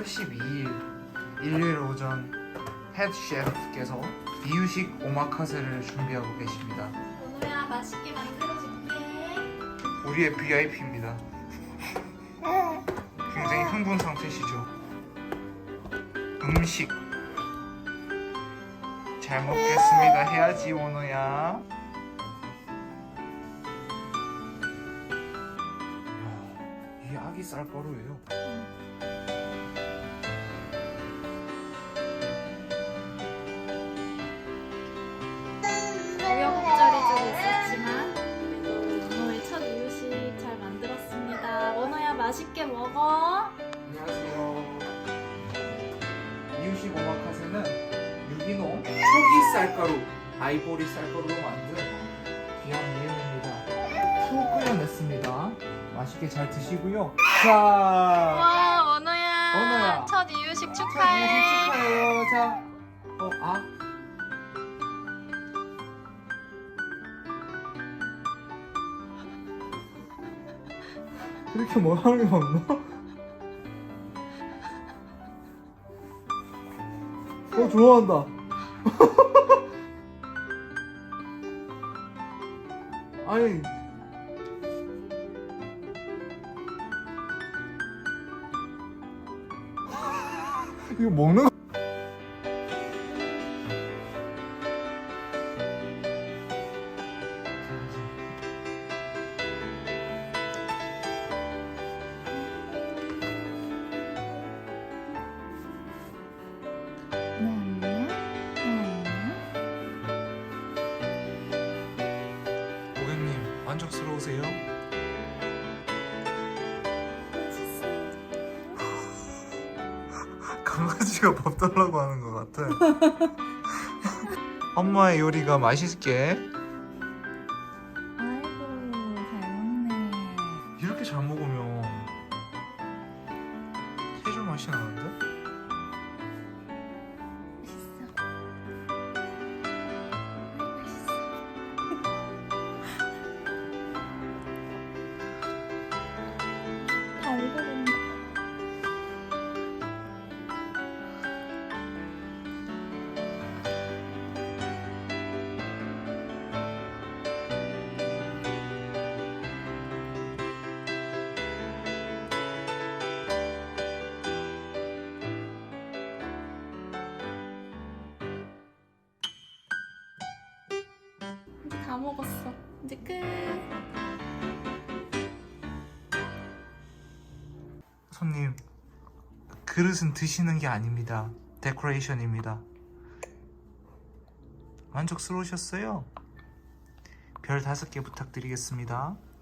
8월 12일 일요일 오전 헤드 셰프께서 이유식 오마카세를 준비하고 계십니다. 오늘야 맛있게 만들어줄게. 우리의 VIP입니다. 굉장히 흥분 상태시죠. 음식 잘 먹겠습니다. 해야지 원호야. 이야, 이게 아기 쌀가루예요. 맛있게 먹어. 안녕하세요. 이유식 오마카세는 유기농 초기 쌀가루, 아이보리 쌀가루로 만든 귀한 이음입니다. 푹 끓여냈습니다. 맛있게 잘 드시고요. 자, 와 원호야. 원호야. 첫 이유식 자, 축하해. 이유식 축하해요. 자, 어, 아. 이렇게 뭐 하는 게 없나? 어 좋아한다. 아니 이거 먹는 거 만족스러우세요? 강아지가 밥 달라고 하는 것 같아. 엄마의 요리가 맛있게 아이고 잘 먹네. 이렇게 잘 먹으면 해줄 맛이 나는데? 다 먹었어. 이제 끝. 손님 그릇은 드시는 게 아닙니다. 데코레이션입니다. 만족스러우셨어요? 별 다섯 개 부탁드리겠습니다.